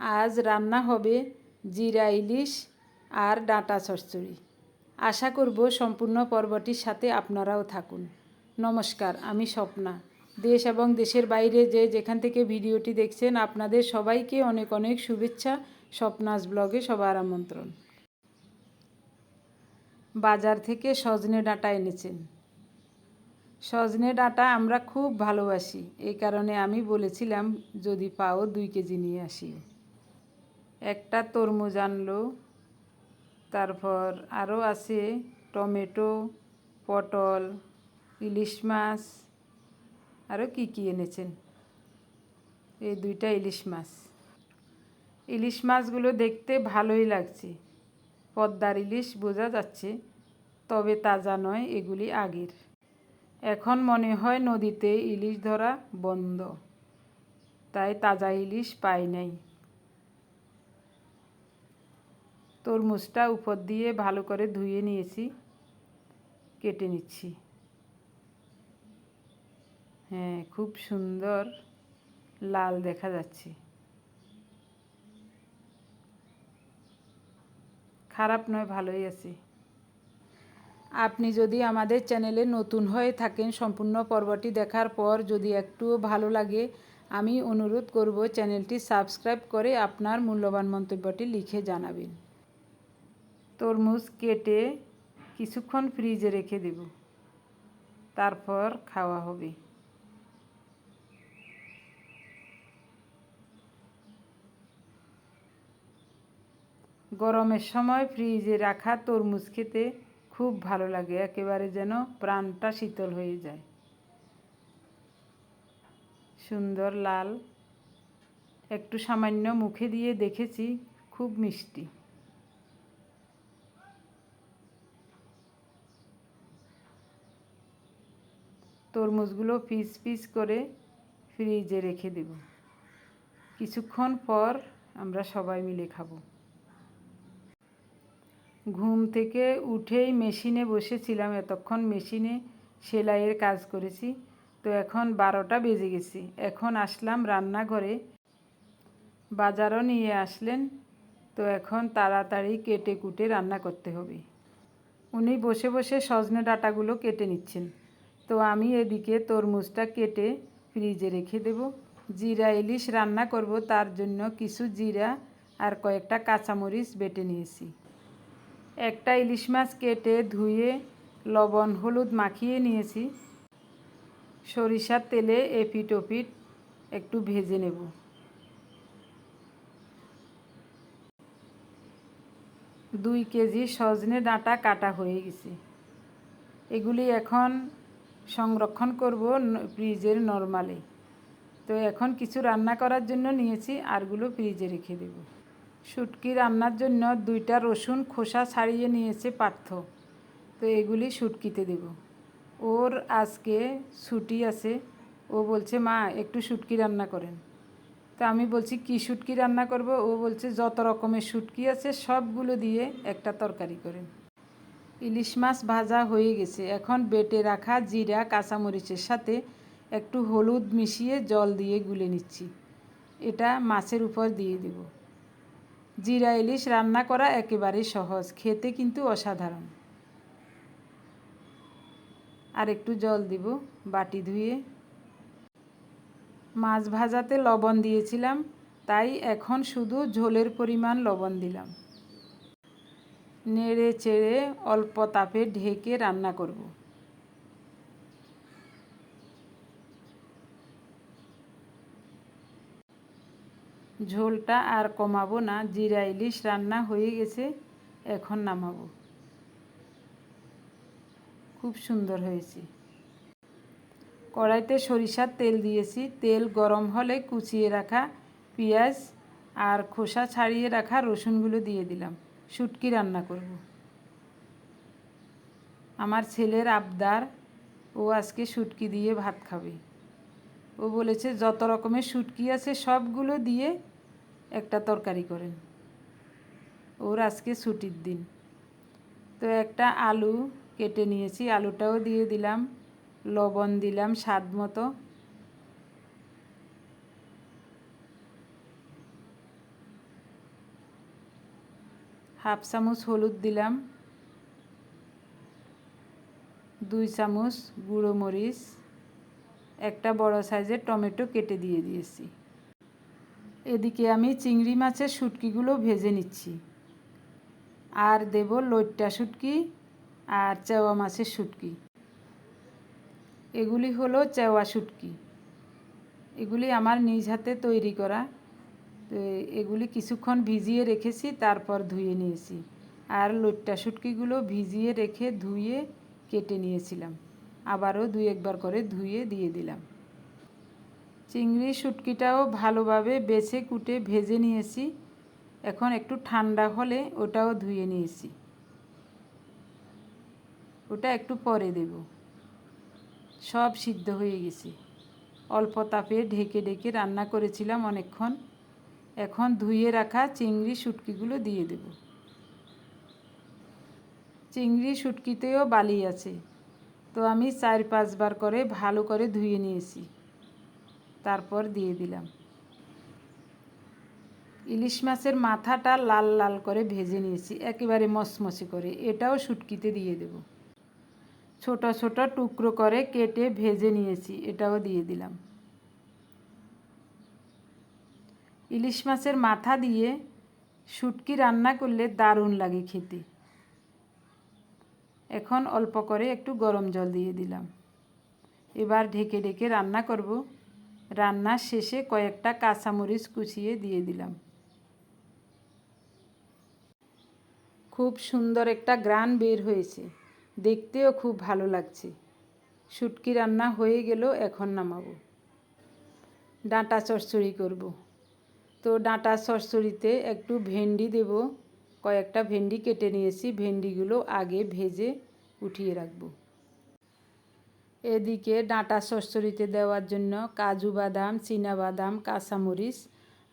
আজ রান্না হবে জিরা ইলিশ আর ডাঁটা চচ্চড়ি। আশা করব সম্পূর্ণ পর্বটির সাথে আপনারাও থাকুন। নমস্কার, আমি স্বপ্না। দেশ এবং দেশের বাইরে যে যেখান থেকে ভিডিওটি দেখছেন, আপনাদের সবাইকে অনেক অনেক শুভেচ্ছা, স্বপ্নাস ব্লগে সবার আমন্ত্রণ। বাজার থেকে সজনে ডাঁটা এনেছেন। সজনে ডাঁটা আমরা খুব ভালোবাসি এই কারণে আমি বলেছিলাম, যদি পাও দুই কেজি নিয়ে আসি একটা তরমুজ আনলো, তারপর আরও আছে টমেটো, পটল, ইলিশ মাছ আরও কী কী এনেছেন? এই দুইটা ইলিশ মাছ। ইলিশ মাছগুলো দেখতে ভালোই লাগছে। পদ্মার ইলিশ বোঝা যাচ্ছে, তবে তাজা নয় এগুলি আগের। এখন মনে হয় নদীতে ইলিশ ধরা বন্ধ। তাই তাজা ইলিশ পাই নাই। তরমুজটা উপর দিয়ে ভালো করে ধুয়ে নিয়েছি, কেটে নিচ্ছি। হ্যাঁ খুব সুন্দর লাল দেখা যাচ্ছে। খারাপ নয়, ভালোই আছে। আপনি যদি আমাদের চ্যানেলে নতুন হয়ে থাকেন, সম্পূর্ণ পর্বটি দেখার পর যদি একটুও ভালো লাগে, আমি অনুরোধ করব চ্যানেলটি সাবস্ক্রাইব করে আপনার মূল্যবান মন্তব্যটি লিখে জানাবেন। তরমুজ কেটে কিছুক্ষণ ফ্রিজে রেখে দেব। তারপর খাওয়া হবে। গরমের সময় ফ্রিজে রাখা তরমুজ খেতে খুব ভালো লাগে, একেবারে যেন প্রাণটা শীতল হয়ে যায়। সুন্দর, লাল, একটু সামান্য মুখে দিয়ে দেখেছি, খুব মিষ্টি। তরমুজগুলো পিস পিস করে ফ্রিজে রেখে দেব। কিছুক্ষণ পর আমরা সবাই মিলে খাব। ঘুম থেকে উঠেই মেশিনে বসেছিলাম, এতক্ষণ মেশিনে সেলাইয়ের কাজ করেছি। তো এখন বারোটা বেজে গেছি। এখন আসলাম রান্নাঘরে। বাজারও নিয়ে আসলেন। তো এখন তাড়াতাড়ি কেটে কুটে রান্না করতে হবে। উনি বসে বসে সজনে ডাটাগুলো কেটে নিচ্ছেন। তো আমি এদিকে তরমুজটা কেটে ফ্রিজে রেখে দেব। জিরা, ইলিশ রান্না করব, তার জন্য কিছু জিরা আর কয়েকটা কাঁচামরিচ বেটে নিয়েছি। একটা ইলিশ মাছ কেটে ধুয়ে লবণ, হলুদ মাখিয়ে নিয়েছি। সরিষার তেলে এপিট ওপিট একটু ভেজে নেব। দুই কেজি সজনে ডাঁটা কাটা হয়ে গেছে। এগুলি এখন সংরক্ষণ করব ফ্রিজের নর্মালে। তো এখন কিছু রান্না করার জন্য নিয়েছি, আরগুলো ফ্রিজে রেখে দেব। শুটকি রান্নার জন্য দুইটা রসুন খোসা ছাড়িয়ে নিয়েছে পার্থ। তো এগুলি শুটকিতে দেব। ওর আজকে ছুটি আছে, ও বলছে, মা, একটু শুটকি রান্না করেন। তো আমি বলছি, কি শুটকি রান্না করব? ও বলছে, যত রকমের শুটকি আছে সবগুলো দিয়ে একটা তরকারি করেন। ইলিশ মাছ ভাজা হয়ে গেছে। এখন বেটে রাখা জিরা, কাঁচামরিচের সাথে একটু হলুদ মিশিয়ে জল দিয়ে গুলে নিচ্ছি। এটা মাছের উপর দিয়ে দেব। জিরা ইলিশ রান্না করা একেবারেই সহজ, খেতে কিন্তু অসাধারণ। আর একটু জল দিব, বাটি ধুয়ে। মাছ ভাজাতে লবণ দিয়েছিলাম, তাই এখন শুধু ঝোলের পরিমাণ লবণ দিলাম। নেড়ে চেড়ে অল্প তাপে ঢেকে রান্না করব। ঝোলটা আর কমাবো না, জিরা, ইলিশ রান্না হয়ে গেছে, এখন নামাবো। খুব সুন্দর হয়েছে। কড়াইতে সরিষার তেল দিয়েছি, তেল গরম হলে কুচিয়ে রাখা পেঁয়াজ আর খোসা ছাড়িয়ে রাখা রসুনগুলো দিয়ে দিলাম। শুটকি রান্না করব। আমার ছেলের আবদার, ও আজকে শুটকি দিয়ে ভাত খাবে। ও বলেছে, যত রকমের শুটকি আছে, সবগুলো দিয়ে একটা তরকারি করেন। ওর আজকে ছুটির দিন। তো একটা আলু কেটে নিয়েছি, আলুটাও দিয়ে দিলাম, লবণ দিলাম, স্বাদ মতো। হাফ চামচ হলুদ দিলাম, দুই চামচ গুঁড়ো মরিচ, একটা বড় সাইজের টমেটো কেটে দিয়ে দিয়েছি। এদিকে আমি চিংড়ি মাছের শুটকিগুলো ভেজে নিচ্ছি। আর দেব লইট্টা শুটকি আর চেওয়া মাছের শুটকি। এগুলি হলো চেওয়া শুটকি। এগুলি আমার নিজ হাতে তৈরি করা। এগুলি কিছুক্ষণ ভিজিয়ে রেখেছি, তারপর ধুয়ে নিয়েছি। আর লইট্টা শুটকিগুলো ভিজিয়ে রেখে ধুয়ে কেটে নিয়েছিলাম। আবারও দুই একবার করে ধুয়ে দিয়ে দিলাম। চিংড়ি শুটকিটাও ভালোভাবে বেছে কুটে ভেজে নিয়েছি। এখন একটু ঠান্ডা হলে ওটাও ধুয়ে নিয়েছি। ওটা একটু পরে দেব। সব সিদ্ধ হয়ে গেছে। অল্প তাপে ঢেকে ঢেকে রান্না করেছিলাম অনেকক্ষণ। এখন ধুয়ে রাখা চিংড়ি শুটকিগুলো দিয়ে দেব। চিংড়ি শুটকিতেও বালি আছে। তো আমি চার পাঁচবার করে ভালো করে ধুয়ে নিয়েছি। তারপর দিয়ে দিলাম। ইলিশ মাছের মাথাটা লাল লাল করে ভেজে নিয়েছি, একেবারে মচমচে করে। এটাও শুটকিতে দিয়ে দেব। ছোট ছোট টুকরো করে কেটে ভেজে নিয়েছি, এটাও দিয়ে দিলাম। ইলিশ মাছের মাথা দিয়ে শুটকি রান্না করলে দারুণ লাগে খেতে। এখন অল্প করে একটু গরম জল দিয়ে দিলাম। এবার ঢেকে ঢেকে রান্না করব। রান্নার শেষে কয়েকটা কাঁচামরিচ কুচিয়ে দিয়ে দিলাম। খুব সুন্দর একটা গ্রান বের হয়েছে। দেখতেও খুব ভালো লাগছে। শুটকি রান্না হয়ে গেল এখন নামাবো। ডাঁটা চচ্চড়ি করব। তো ডাঁটা চচ্চড়িতে একটু ভেন্ডি দেব। কয়েকটা ভেন্ডি কেটে নিয়েছি। ভেন্ডিগুলো আগে ভেজে উঠিয়ে রাখব। এদিকে ডাঁটা সরসরিতে দেওয়ার জন্য কাজু বাদাম বাদাম, কাঁচামরিচ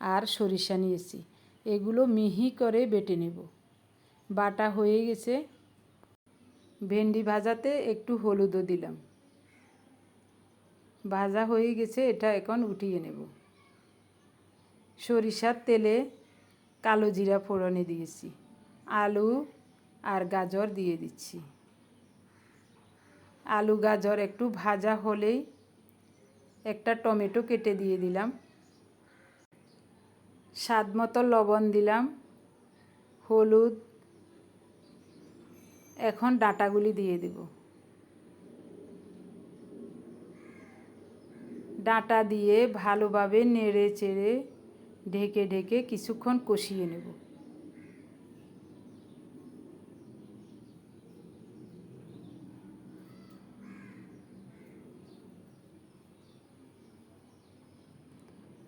আর সরিষা নিয়েছি। এগুলো মিহি করে বেটে নেব। বাটা হয়ে গেছে। ভেন্ডি ভাজাতে একটু হলুদও দিলাম। ভাজা হয়ে গেছে, এটা এখন উঠিয়ে নেব। সরিষার তেলে কালো জিরা ফোড়নে দিয়েছি, আলু আর গাজর দিয়ে দিচ্ছি। আলু, গাজর একটু ভাজা হলেই একটা টমেটো কেটে দিয়ে দিলাম। স্বাদ মতো লবণ দিলাম, হলুদ, এখন ডাঁটাগুলি দিয়ে দেব। ডাঁটা দিয়ে ভালোভাবে নেড়ে চেড়ে ঢেকে ঢেকে কিছুক্ষণ কষিয়ে নেব।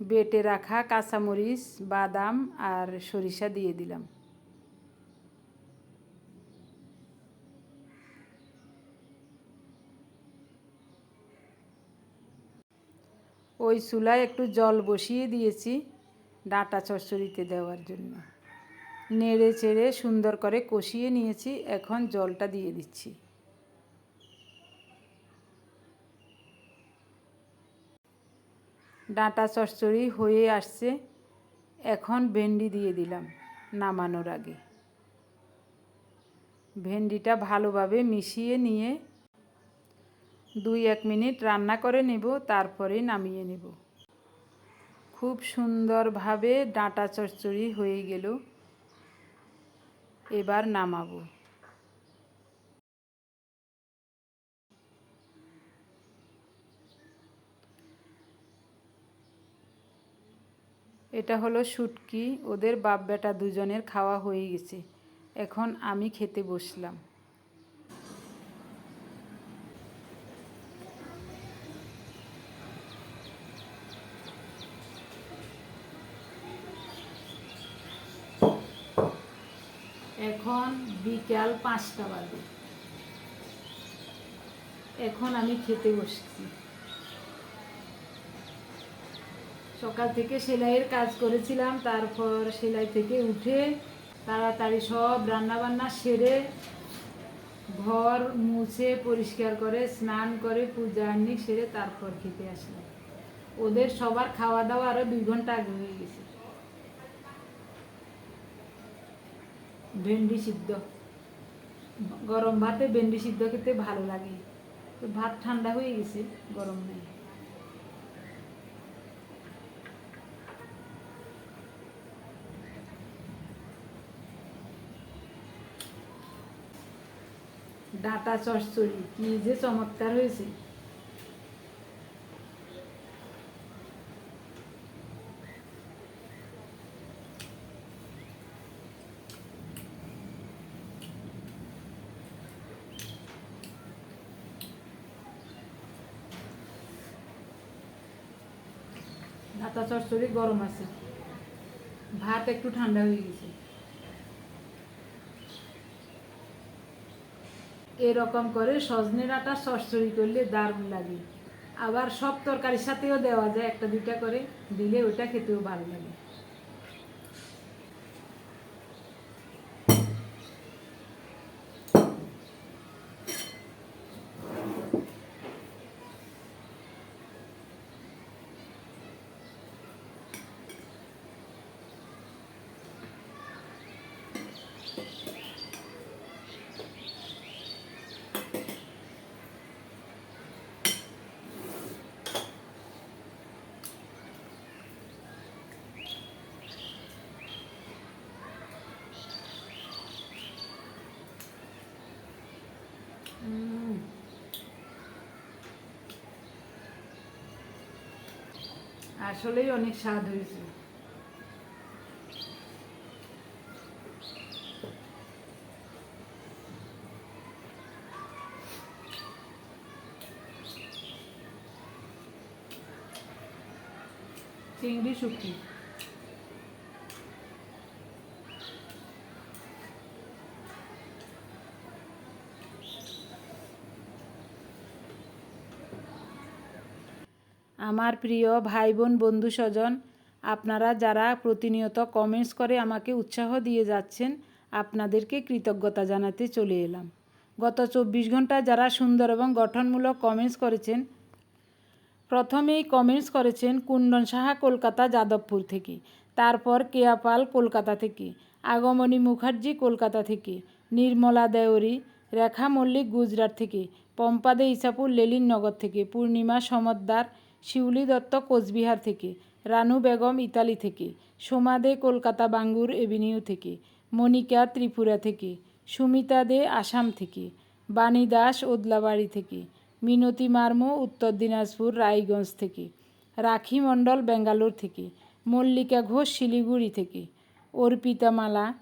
বেটে রাখা কাঁচামরিচ, বাদাম আর সরিষা দিয়ে দিলাম। ওই চুলায় একটু জল বসিয়ে দিয়েছি। ডাঁটা চচ্চড়িতে দেওয়ার জন্য। নেড়ে চেড়ে সুন্দর করে কষিয়ে নিয়েছি, এখন জলটা দিয়ে দিচ্ছি। ডাঁটা চচ্চড়ি হয়ে আসছে, এখন ভেন্ডি দিয়ে দিলাম নামানোর আগে। ভেন্ডিটা ভালোভাবে মিশিয়ে নিয়ে দুই এক মিনিট রান্না করে নেব, তারপরে নামিয়ে নেব। খুব সুন্দরভাবে ডাঁটা চচ্চড়ি হয়ে গেল। এবার নামাবো। এটা হলো শুটকি। ওদের বাপ বেটা দুজনের খাওয়া হয়ে গেছে। এখন আমি খেতে বসলাম। এখন বিকাল পাঁচটা বাজে। এখন আমি খেতে বসছি। সকাল থেকে সেলাইয়ের কাজ করেছিলাম, তারপর সেলাই থেকে উঠে তাড়াতাড়ি সব রান্নাবান্না সেরে ঘর মুছে পরিষ্কার করে, স্নান করে, পূজা আনি সেরে তারপর খেতে আসলাম। ওদের সবার খাওয়া দাওয়া আরও দুই ঘণ্টা আগে হয়ে গেছে। ভেন্ডি সিদ্ধ। গরম ভাতে ভেন্ডি সিদ্ধ খেতে ভালো লাগে। ভাত ঠান্ডা হয়ে গেছে, গরম নেই। ডাটা চচ্চড়ি, কি যে চমৎকার হয়েছে। ডাটা চচ্চড়ি, গরম আছে। ভাত একটু ঠান্ডা হয়ে গেছে। এরকম করে সজনে ডাঁটা চচ্চড়ি করলে দারুণ লাগে। আবার সব তরকারির সাথেও দেওয়া যায় একটা দুইটা করে, দিলে ওটা খেতেও ভালো লাগে। আসলেই অনেক স্বাদ হয়েছে। চিংড়ি শুকি আমার প্রিয় ভাই বোন বন্ধু স্বজন আপনারা যারা প্রতিনিয়ত কমেন্টস করে আমাকে উৎসাহ দিয়ে যাচ্ছেন, আপনাদেরকে কৃতজ্ঞতা জানাতে চলে এলাম। গত চব্বিশ ঘণ্টা যারা সুন্দর এবং গঠনমূলক কমেন্টস করেছেন, প্রথমেই কমেন্টস করেছেন কুন্দন সাহা কলকাতা যাদবপুর থেকে, তারপর কেয়া পাল কলকাতা থেকে, আগমনী মুখার্জি কলকাতা থেকে, নির্মলা দেওরি রেখা মল্লিক গুজরাট থেকে পম্পাদে ইসাপুর লেলিননগর থেকে, পূর্ণিমা সমদ্দার শিউলি দত্ত কোচবিহার থেকে, রানু বেগম ইতালি থেকে, সোমা দে কলকাতা বাঙ্গুর এভিনিউ থেকে, মনিকা ত্রিপুরা থেকে, সুমিতা দে আসাম থেকে, বাণী দাস ওদলাবাড়ি থেকে, মিনতি মার্মো উত্তর দিনাজপুর রায়গঞ্জ থেকে, রাখি মণ্ডল বেঙ্গালোর থেকে, মল্লিকা ঘোষ শিলিগুড়ি থেকে অর্পিতা মালা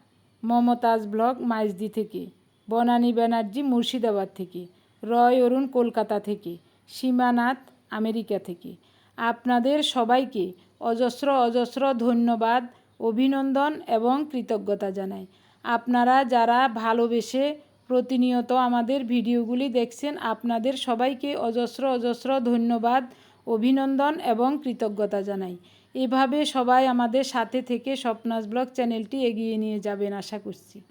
মমতাজ ব্লক মাইজদি থেকে, বনানী ব্যানার্জি মুর্শিদাবাদ থেকে, রয় অরুণ কলকাতা থেকে, সীমানাথ আমেরিকা থেকে। আপনাদের সবাইকে অজস্র অজস্র ধন্যবাদ, অভিনন্দন এবং কৃতজ্ঞতা জানাই। আপনারা যারা ভালোবেসে প্রতিনিয়ত আমাদের ভিডিওগুলি দেখছেন, আপনাদের সবাইকে অজস্র অজস্র ধন্যবাদ, অভিনন্দন এবং কৃতজ্ঞতা জানাই। এভাবে সবাই আমাদের সাথে থেকে স্বপ্নাস ব্লগ চ্যানেলটি এগিয়ে নিয়ে যাবেন আশা করছি।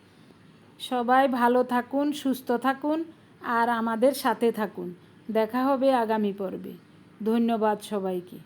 সবাই ভালো থাকুন, সুস্থ থাকুন, আর আমাদের সাথে থাকুন। দেখা হবে আগামী পর্বে। ধন্যবাদ সবাইকে।